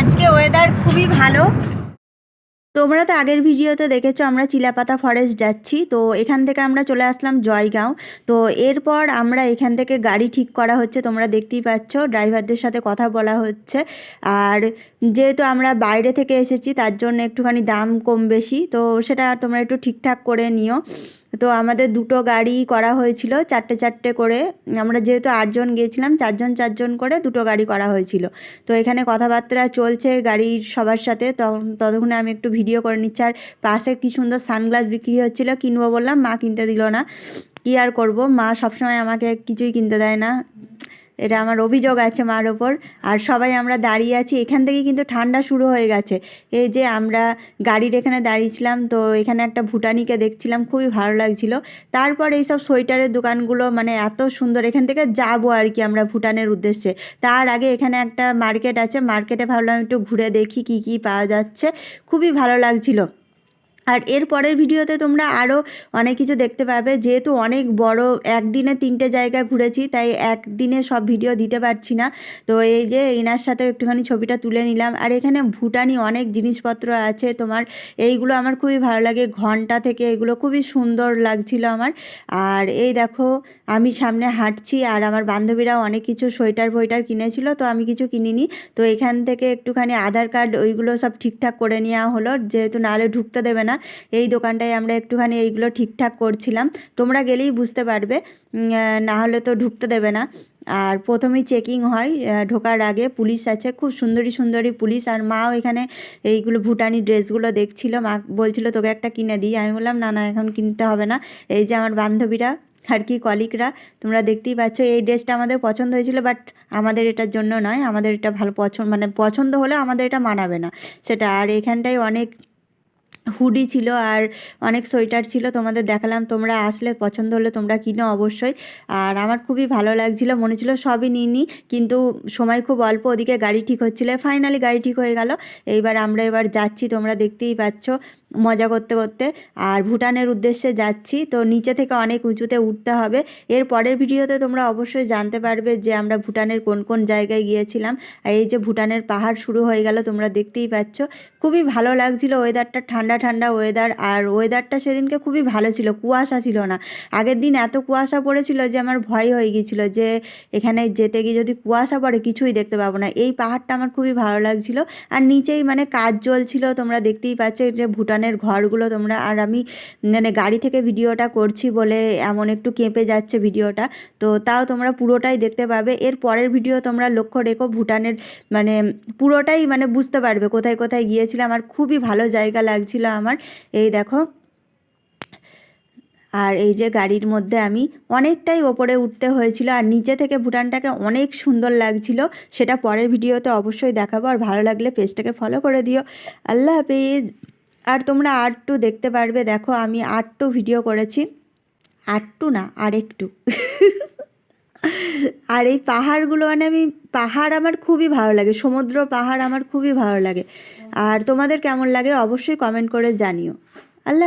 আজকে ওয়েদার খুবই ভালো। তোমরা তো আগের ভিডিওতে দেখেছ আমরা চিলাপাতা ফরেস্ট যাচ্ছি, তো এখান থেকে আমরা চলে আসলাম জয়গাঁও। তো এরপর আমরা এখান থেকে গাড়ি ঠিক করা হচ্ছে, তোমরা দেখতেই পাচ্ছ ড্রাইভারদের সাথে কথা বলা হচ্ছে। আর যেহেতু আমরা বাইরে থেকে এসেছি, তার জন্য একটুখানি দাম কম বেশি, তো সেটা তোমরা একটু ঠিকঠাক করে নিও। তো আমাদের দুটো গাড়ি করা হয়েছিল, চারটে চারটে করে। আমরা যেহেতু আটজন গিয়েছিলাম চারজন চারজন করে দুটো গাড়ি করা হয়েছিল। তো এখানে কথাবার্তা চলছে গাড়ির সবার সাথে তখন ততক্ষণে আমি একটু ভিডিও করে নিচ্ছি। আর পাশে কী সুন্দর সানগ্লাস বিক্রি হচ্ছিল, কিনবো বললাম, মা কিনতে দিল না। কী আর করব? মা সবসময় আমাকে কিছুই কিনতে দেয় না। এটা আমার অভিযোগ আছে মার ওপর। আর সবাই আমরা দাঁড়িয়ে আছি, এখান থেকে কিন্তু ঠান্ডা শুরু হয়ে গেছে। এই যে আমরা গাড়ির এখানে দাঁড়িয়েছিলাম, তো এখানে একটা ভুটানিকে দেখছিলাম, খুবই ভালো লাগছিল। তারপর এইসব সোয়েটারের দোকানগুলো মানে এত সুন্দর, এখান থেকে যাব আর কি আমরা ভুটানের উদ্দেশ্যে। তার আগে এখানে একটা মার্কেট আছে, মার্কেটে ভাবলাম একটু ঘুরে দেখি কি কি পাওয়া যাচ্ছে। খুবই ভালো লাগছিল। আর এর পরের ভিডিওতে তোমরা আরও অনেক কিছু দেখতে পাবে। যেহেতু অনেক বড়, একদিনে তিনটে জায়গা ঘুরেছি, তাই একদিনে সব ভিডিও দিতে পারছি না। তো এই যে এনার সাথে একটুখানি ছবিটা তুলে নিলাম। আর এখানে ভুটানি অনেক জিনিসপত্র আছে তোমার। এইগুলো আমার খুবই ভালো লাগে। ঘণ্টা থেকে এগুলো খুবই সুন্দর লাগছিল আমার। আর এই দেখো, আমি সামনে হাঁটছি আর আমার বান্ধবীরাও অনেক কিছু সোয়েটার ফোয়েটার কিনেছিল, তো আমি কিছু কিনিনি। তো এখান থেকে একটুখানি আধার কার্ড ওইগুলো সব ঠিকঠাক করে নেওয়া হলো। যেহেতু নাহলে ঢুকতে দেবে না। এই দোকানটায় আমরা একটুখানি এইগুলো ঠিকঠাক করছিলাম। তোমরা গেলেই বুঝতে পারবে। না হলে তো ঢুকতে দেবে না। আর প্রথমেই চেকিং হয় ঢোকার আগে পুলিশ আছে। খুব সুন্দরী সুন্দরী পুলিশ। আর মাও এখানে এইগুলো ভুটানি ড্রেসগুলো দেখছিল। মা বলছিল, তোকে একটা কিনে দিই। আমি বললাম, না না, এখন কিনতে হবে না। এই যে আমার বান্ধবীরা আর কি কলিকরা তোমরা দেখতেই পাচ্ছ, এই ড্রেসটা আমাদের পছন্দ হয়েছিল। বাট আমাদের এটার জন্য নয়। আমাদের এটা ভালো পছন্দ মানে পছন্দ হলে আমাদের এটা মানাবে না। সেটা, আর এখানটায় অনেক হুডি ছিল আর অনেক সোয়েটার ছিল, তোমাদের দেখালাম, তোমরা আসলে পছন্দ হলে তোমরা কিনো অবশ্যই। আর আমার খুবই ভালো লাগছিল, মনে ছিল সবই নিই নি, কিন্তু সময় খুব অল্প, ওদিকে গাড়ি ঠিক হচ্ছিল ফাইনালি গাড়ি ঠিক হয়ে গেল। এইবার আমরা এবার যাচ্ছি, তোমরা দেখতেই পাচ্ছ। মজা করতে করতে। আর ভুটানের উদ্দেশ্যে যাচ্ছি, তো নিচে থেকে অনেক উঁচুতে উঠতে হবে। এর পরের ভিডিওতে তোমরা অবশ্যই জানতে পারবে যে আমরা ভুটানের কোন কোন জায়গায় গিয়েছিলাম। আর এই যে ভুটানের পাহাড় শুরু হয়ে গেল, তোমরা দেখতেই পাচ্ছ। খুবই ভালো লাগছিল ওয়েদারটা ঠান্ডা ঠান্ডা ওয়েদার আর ওয়েদারটা সেদিনকে খুবই ভালো ছিল, কুয়াশা ছিল না। আগের দিন এত কুয়াশা পড়েছিল যে আমার ভয় হয়ে গিয়েছিল যে এখানে যেতে গিয়ে যদি কুয়াশা পড়ে, কিছুই দেখতে পাবো না। এই পাহাড়টা আমার খুবই ভালো লাগছিল। আর নিচেই মানে কাজ চলছিল, তোমরা দেখতেই পাচ্ছ এই যে ভুটানের ঘরগুলো তোমরা, আর আমি মানে গাড়ি থেকে ভিডিওটা করছি বলে এমন একটু কেঁপে যাচ্ছে ভিডিওটা, তো তাও তোমরা পুরোটাই দেখতে পাবে। এর পরের ভিডিও তোমরা লক্ষ্য রেখো, ভুটানের মানে পুরোটাই মানে বুঝতে পারবে কোথায় কোথায় গিয়েছিলাম, আর খুবই ভালো জায়গা লাগছিল আমার। এই দেখো, আর এই যে গাড়ির মধ্যে আমি অনেকটাই ওপরে উঠতে হয়েছিল, আর নিচে থেকে ভুটানটাকে অনেক সুন্দর লাগছিল, সেটা পরের ভিডিওতে অবশ্যই দেখাবো, আর ভালো লাগলে পেজটাকে ফলো করে দিও। আল্লাহ হাফিজ। আর তোমরা আর টু দেখতে পারবে, দেখো আমি আর টু ভিডিও করেছি। আর টু না আর একটু আর এই পাহাড়গুলো মানে আমি, পাহাড় আমার খুবই ভালো লাগে, সমুদ্র পাহাড় আমার খুবই ভালো লাগে। আর তোমাদের কেমন লাগে অবশ্যই কমেন্ট করে জানিও। আল্লাহ